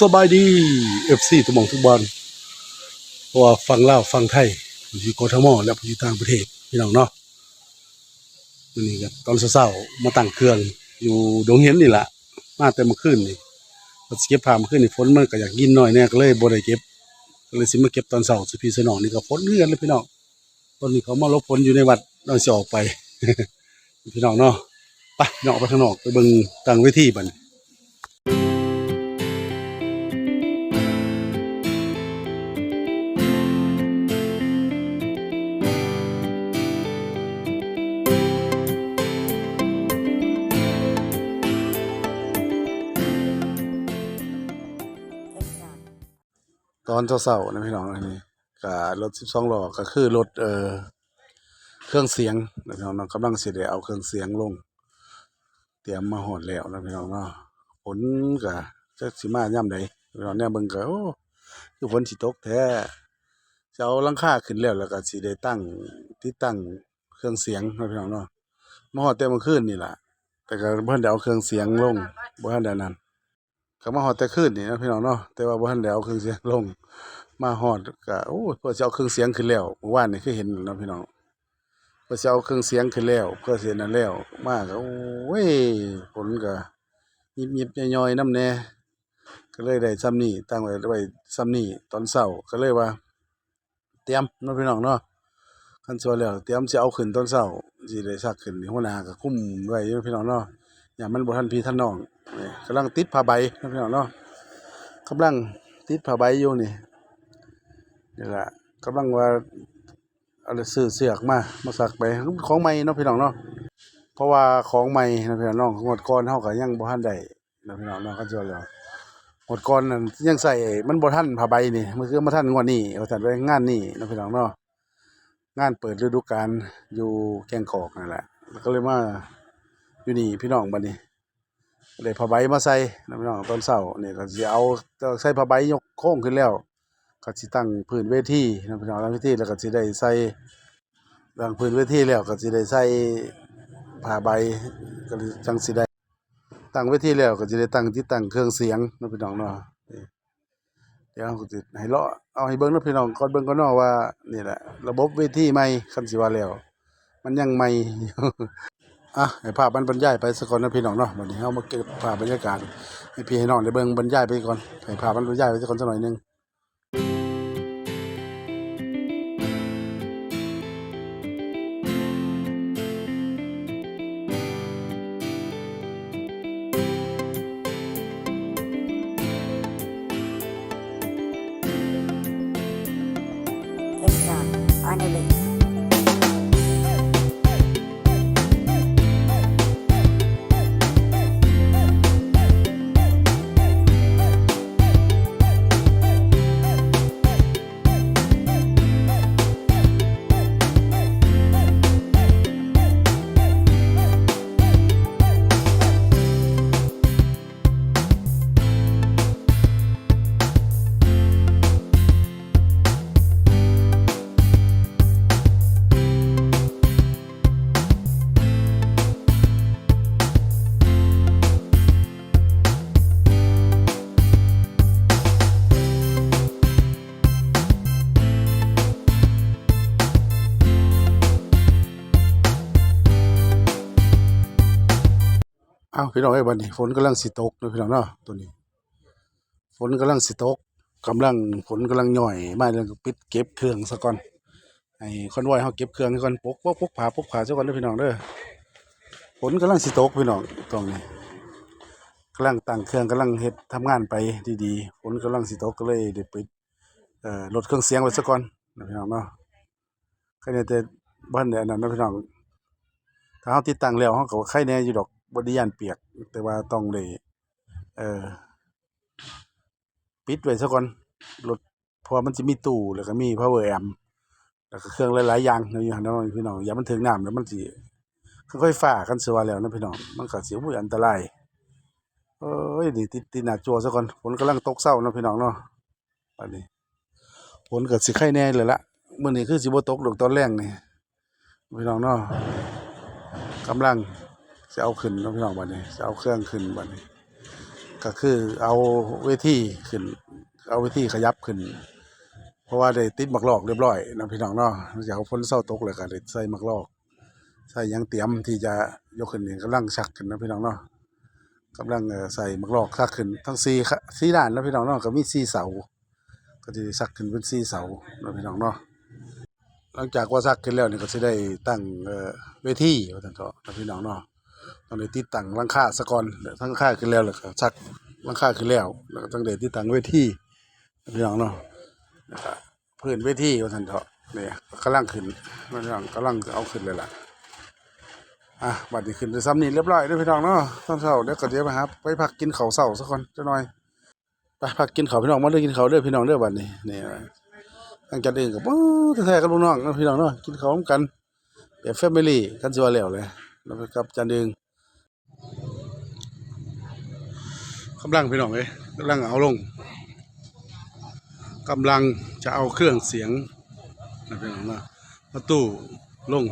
สบายดีเอฟซีทุกหมองทุกบอลเพราะว่าฟังเล่าวฟังไทยอยู่กทมและอยู่ต่างประเทศพี่น้องเนาะวันนี้ก็ตอนเช้าๆมาตั้งเครื่อง อยู่ดงเห็นนี่แหละมาแต่มื่อคืนนี่ก็สิเก็บผ้ามื่อคืนนี่ฝนมันก็อยากยินหน่อยแน่ก็เลยบ่ได้เก็บก็เลยสิมาเก็บตอนเช้าสิพี่สนองนี่ก็ฝนเรื่อนเลยพี่น้องตอนนี้เขามาลบฝนอยู่ในวัดเราสิออกไปพี่น้องเนาะไปพี่น้องไปข้างนอกไปเบิ่งตั้งเวทีบัน อนเช้าๆนะพี่น้องอันนี้ก็รถ12ล้อก็คือรถเอ่อเครื่องเสียงนะพี่น้องกำลังเสิได้เอาเครื่องเสียงลง เตรียมมาฮอดแล้วนะพี่น้องเนาะฝนก็จักสิมายามใดพี่น้องเนี่ยเบิ่งก็โอ้คือฝนสิตกแท้จะเอาลังคาขึ้นแล้วแล้วก็สิได้ตั้งติดตั้งเครื่องเสียงนะพี่น้องเนาะมาฮอดแต่เมื่อคืนนี่แหละแต่ก็บ่ทันได้เอาเครื่องเสียงลงบ่ทันได้นั่น ก็มาฮอดแต่คืนนี่นะพี่น้องเนาะแต่ว่าบ่ทันได้เอาเครื่องเสียงลง มาฮอดก็โอ้เพื่อสิเอาเครื่องเสียงขึ้นแล้วเมื่อวานนี่คือเห็นนะพี่น้องเพื่อสิเอาเครื่องเสียงขึ้นแล้วเพื่อเสินั่นแล้วมาก็โอ้ยฝนก็ยิบๆย่อยๆน้ำแน่ก็เลยได้ซ้ำนี้ตั้งไว้ไว้ซ้ำนี้ตอนเช้าก็เลยว่า เตรียมนะพี่น้องเนาะคันชัวแล้วเตรียมสิเอาขึ้นตอนเช้าสิได้ซักขึ้นหัวหน้าก็คุ้มไว้พี่น้องเนาะ อย่ามันบทันพี่ทันน้องกำลังติดผ้าใบนะพี่น้องเนาะกำลังติดผ้าใบอยู่นี่นี่แหละกำลังว่าอะไรซื้อเสือกมา มาสักไปของใหม่เนาะพี่น้องเนาะเพราะว่าของใหม่นะพี่น้องงวดก่อนเฮาก็ยังบ่ทันได้นะพี่น้องเนาะก็จะแล้วงวดก่อนนั่นยังใส่มันบ่ทันผ้าใบนี่มันคือมาทันงวดนี้ว่าซั่ไว้งานนี้นะพี่น้องเนาะงานเปิดฤดูกาลอยู่แกงกอกนั่นแหละแล้วก็เลยมา อยู่นี่พี่น้องบัดนี้เลยผ้าใบมาใส่นะพี่น้องตอนเช้าเนี่ยก็สิเอาใส่ผ้าใบยกโค้งขึ้นแล้วก็สิตั้งพื้นเวทีนะพี่น้องตั้งเวทีแล้วก็สิได้ใส่ตั้งพื้นเวทีแล้วก็สิได้ใส่ผ้าใบก็จังสิได้ตั้งเวทีแล้วก็สิได้ตั้งที่ตั้งเครื่องเสียงนะพี่น้องเนาะเดี๋ยวก็สิให้เลาะเอาให้เบิ่งนะพี่น้องก่อนเบิ่งก่อนเนาะว่านี่แหละ ระบบเวทีใหม่คันสิว่าแล้ว มันยังใหม่ อะให้ภาพมันบรรยายไปสักก่อนนะพี่น้องเนาะวันนี้เฮามาเก็บภาพบรรยากาศให้พี่ให้น้องได้เบิ่งบรรยายไปก่อนให้ภาพมันบรรยายไปสักก่อนสักหน่อยนึง It's uh, on the list. พี่น้องเอ้บัดนี้ฝนกำลังสิตกนะพี่น้องเนาะตัวนี้ ฝนกำลังสิตกกำลังฝนกำลังย่อยมาเรื่องปิดเก็บเครื่องซะก่อนให้คอนวอยเฮาเก็บเครื่องซะก่อนปกปกปกผ้าปกผ้าซะก่อนเด้อพี่น้องเด้อฝนกำลังสิตกพี่น้องตรงนี้กำลังตั้งเครื่องกำลังเฮ็ดทำงานไปดีๆฝนกำลังสิตกก็เลยได้ปิดเอ่อลดเครื่องเสียงไว้ซะก่อนนะพี่น้องเนาะก็เนี่ยแต่บ้านเนี่ยอันนั้นนะพี่น้องถ้าเฮาติดตั้งแล้วเฮาก็ไข่แน่ยอยู่ดอก บ่ได้ย่านเปียก แต่ว่าต้องได้เออปิดไว้ซะก่อนรถเพราะมันสิมีตู้แล้วก็มี power amp แล้วก็เครื่องหลายๆอย่างนะอยู่หั่นเนาะพี่น้องอย่ามันถึงน้ำแล้วมันสิค่อยๆฟ้ากันสิว่าแล้วนะพี่น้องมันก็สิอุ้ยอันตรายเอ้ยนี่ติดติดหน้าจอซะก่อนฝนกำลังตกเช้านะพี่น้องเนาะอันนี้ฝนเก็สิไข่แน่เลยละมื้อนี้คือสิบตกดอกตอนแรงนี่พี่น้องเนาะกำลัง สิเอาขึ้นเนาะพี่น้องบัดนี้สิเอาเครื่องขึ้นบัดนี้ ก็คือเอาเวทีขึ้น เอาเวทีขยับขึ้น เพราะว่าได้ติดมักลอกเรียบร้อยนะพี่น้องเนาะหลังจากฝนเศร้าตกเลยก็ได้ใส่มักลอกใส่ยังเตรียมที่จะยกขึ้นนี่กำลังชักขึ้นนะพี่น้องเนาะกำลังใส่มักลอกชักขึ้น ทั้งสี่ขะสี่ด้านนะพี่น้องเนาะก็มีสี่เสาก็จะชักขึ้นเป็นสี่เสานะพี่น้องเนาะหลังจากว่าชักขึ้นแล้วนี่ก็จะได้ตั้งเวทีว่าซั่นเถาะนะพี่น้องเนาะ ต้องได้ติดตั้งหลังคาซะก่อนทั้งหลังคาขึ้นแล้วแล้วก็ชักหลังคาขึ้นแล้วแล้วก็ต้งได้ติดตั้งเวทีพี่น้องเนาะพื้นเวทีว่าซั่นเถาะเนี่ยกำลังขึ้นพี่น้องกำลังเอาขึ้นเลยล่ะอะบัดนี้ขึ้นไปซ้ำนี่เรียบร้อยด้วยพี่น้องเนาะตอนเช้าเดี๋ยวก็เดี๋ยวไปครับไปพักกินข้าวเช้าสักคนจะหน่อยไปพักกินข้าวพี่น้องมาเด้อกินข้าวเด้อพี่น้องเด้อบัดนี้นี่ตั้งจัดเองกับว้แท้ๆกับลูกน้องนะพี่น้องเนาะกินข้าวร่วมกันแบบแฟมิลี่กันสิว่าแล้วเลยแล้วไปกับจันเอง กำลังพี่น้องเอ้ยกำลังเอาลงกำลังจะเอาเครื่องเสียงนะพี่น้องนะประตูลง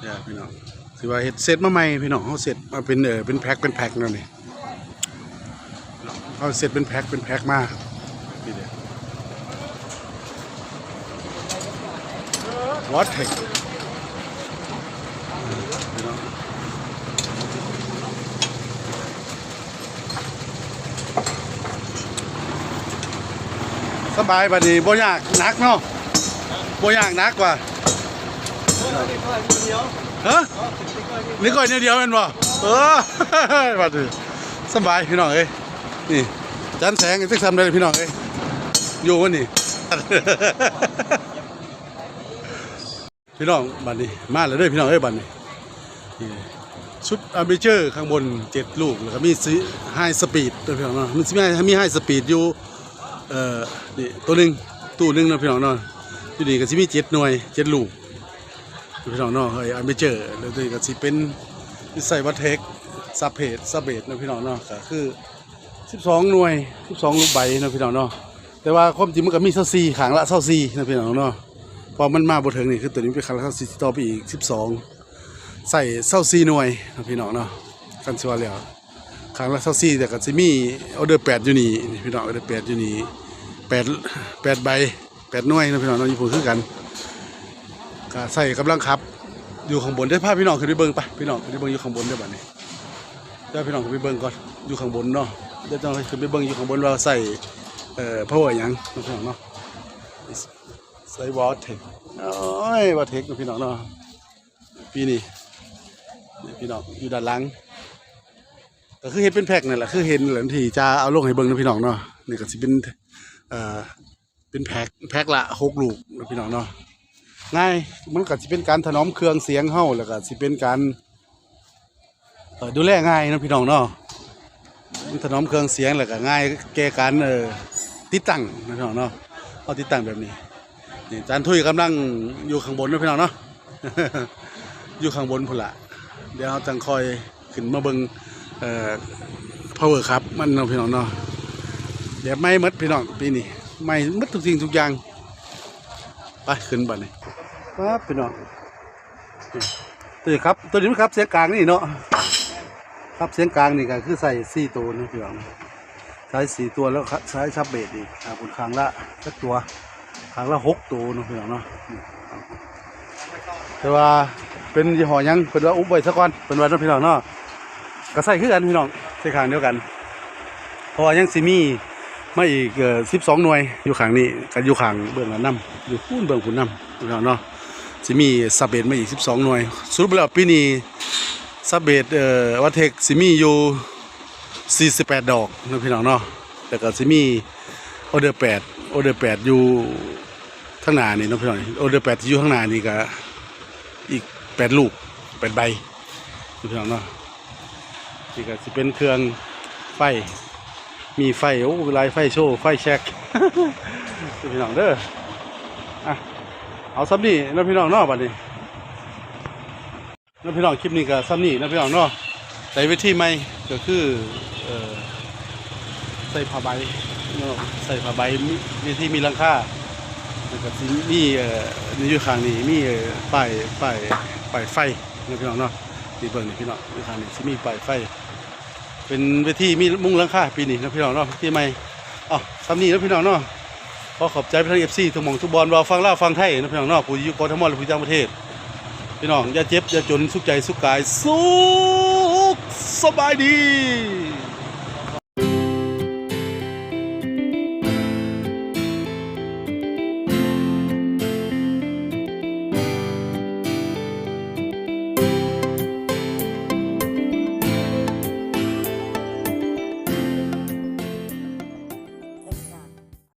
เนี่ยพี่น้องถือว่าเฮ็ดเสร็จมาใหม่พี่น้องเขาเสร็จมาเป็นเออเป็นแพ็คเป็นแพ็คนั่นนี่เขาเสร็จเป็นแพ็คเป็นแพ็คมาครับนี่เด้วอตเทคพี่น้อง สบายบัดนี้บ่ยากนักเนาะบ่ยากนักกว่าฮะนี่ก่อนเดียวๆแมันบ่เออมาดิสบายพี่น้องเอ้ยนี่จันแสงอีกสักทำได้เลยพี่น้องเอ้ยอยู่วันนี้พี่น้องบัดนี้มาแล้วเด้อพี่น้องเอ้ยบัดนี้นี่ชุดอาร์เบเจอร์ข้างบนเจ็ดลูกแล้วก็มีไฮสปีดด้วยพี่น้องเนาะมันมีไฮสปีดอยู่ เอ่อนี่ตัวหนึ่งตู้หนึ่งนะพี่น้องเนาะอยู่นี่ก็สิมีเจ็ดหน่วยเจ็ดลูกพี่น้องเนาะเฮ้ยอันไม่เจอแล้วตัวนี้ก็สิเป็นนิสัยวัตเทคซับเพจซับเบดนะพี่น้องเนาะก็คือ12หน่วย12ลูกใบนะพี่น้องเนาะแต่ว่าความจริงมันก็มี24ขางละ24นะพี่น้องเนาะพอมันมาบ่ถึงนี่คือตัวนี้เป็นขางละ24ต่อไปอีก12ใส่24หน่วยนะพี่น้องเนาะกันสิว่าแล้ว ขางละ24แต่ก็สิมีออเดอร์8อยู่นี่พี่น้องออเดอร์8อยู่นี่8 8ใบ8หน่วยนะพี่น้องเนาะอยู่พุ่นคือกันก็ใส่กำลังขับ อยู่ข้างบนได้พาพพี่น้องขึ้นไปเบิ้งไปพี่น้องขึ้นไปเบิ้งอยู่ข้างบนได้บัดนี้เดี๋ยวพี่น้องขึ้นไปเบิ้งก่อนอยู่ข้างบนเนาะเดี๋ยวต้องขึ้นไปเบิ้งอยู่ข้างบนว่าใส่เอ่อ power หยังพี่น้องเนาะใส่วอลเทคโอ้ยวอลเทคพี่น้องเนาะปีนี้นี่พี่น้องอยู่ด้านหลัง ก็คือเห็นเป็นแพ็คนั่นแหละคือเห็นหละที่จะเอาลงให้เบิ้งนะพี่น้องเนาะนี่ก็สิเป็นเอ่อเป็นแพ็คแพ็คละหกลูกนะพี่น้องเนาะง่ายมันก็สิเป็นการถนอมเครื่องเสียงเฮาแล้วก็สิเป็นการเอ่อดูแลง่ายนะพี่น้องเนาะมันถนอมเครื่องเสียงแล้วก็ง่ายแก้การเอ่อติดตั้งนะพี่น้องเนาะเอาติดตั้งแบบนี้นี่จานทุยกำลังอยู่ข้างบนนะพี่น้องเนาะอยู่ข้างบนพุ่นละเดี๋ยวเราจังคอยขึ้นมาเบิ่ง เอ่อ power ครับมันเนาะพี่น้องเนาะเดี๋ยวไม่หมดพี่น้องปีนี้ไม่หมดทุกสิ่งทุกอย่างไปขึ้นบัดนี้ครับพี่น้องตัวนี้ครับตัวนี้ครับเสียงกลางนี่เนาะครับเสียงกลางนี่ก็คือใส่สี่ตัวนะพี่น้องใช้สี่ตัวแล้วใช้ชับเบสอีกอ่าบครั้งละสักตัวครั้งละหกตัวนะพี่น้องเนาะแต่ว่าเป็นยี่ห้อยังเป็นว่าอุ้มไว้สักก่อนเป็นว่าเนาะพี่น้องเนาะ ก็ใส่คือกันพี่น้องใส่ข้างเดียวกัน เพราะว่ายังสิมีมาอีกสิบสองหน่วยอยู่ข้างนี้กันอยู่ข้างเบื้องหลังน้ำอยู่พุ่นเบื้องขุนน้ำพี่น้องเนาะสิมีซับเบดมาอีกสิบสองหน่วยสรุปแล้วปีนี้ซับเบดเอ่อวัดเทคสิมีอยู่สี่สิบแปดดอกนะพี่น้องเนาะแล้วก็สิมีออเดอร์แปดออเดอร์แปดอยู่ข้างหน้านี่นะพี่น้องออเดอร์แปดที่อยู่ข้างหน้านี่ก็อีกแปดลูกแปดใบพี่น้องเนาะ นี่ก็สิเป็นเครื่องไฟ มีไฟ โอ้ลายไฟโชว์ ไฟแช็กพี่น้องเด้ออะเอาซับนี่นะพี่น้องนาะบัดนี้นะพี่น้องคลิปนี้ก็ซับนี่นะพี่น้องนาะใส่เวทีใหม่ก็คือใส่ผ้าใบใส่ผ้าใบมีเวทีมีหลังคาแล้วก็มีเอ่อในอยู่ข้างนี้มีป้ายป้ายป้ายไฟนะพี่น้องเนาะนี่เบิ่งนี่พี่น้องอยู่ข้างนี้สิมีป้ายไฟ เป็นเวทีมีมุ้งหลังคาปีนี้นะพี่น้องเนาะที่ใหม่อ๋อทำนี่นะพี่น้องเนาะขอขอบใจพี่น้องเอฟซีทุกหมองทุกบอลเราฟังเล่าฟังไทยนะพี่น้องเนาะผู้อยู่กทมหรือผู้ต่างประเทศ พี่น้องอย่าเจ็บอย่าจนสุขใจสุขกายสุขสบายดี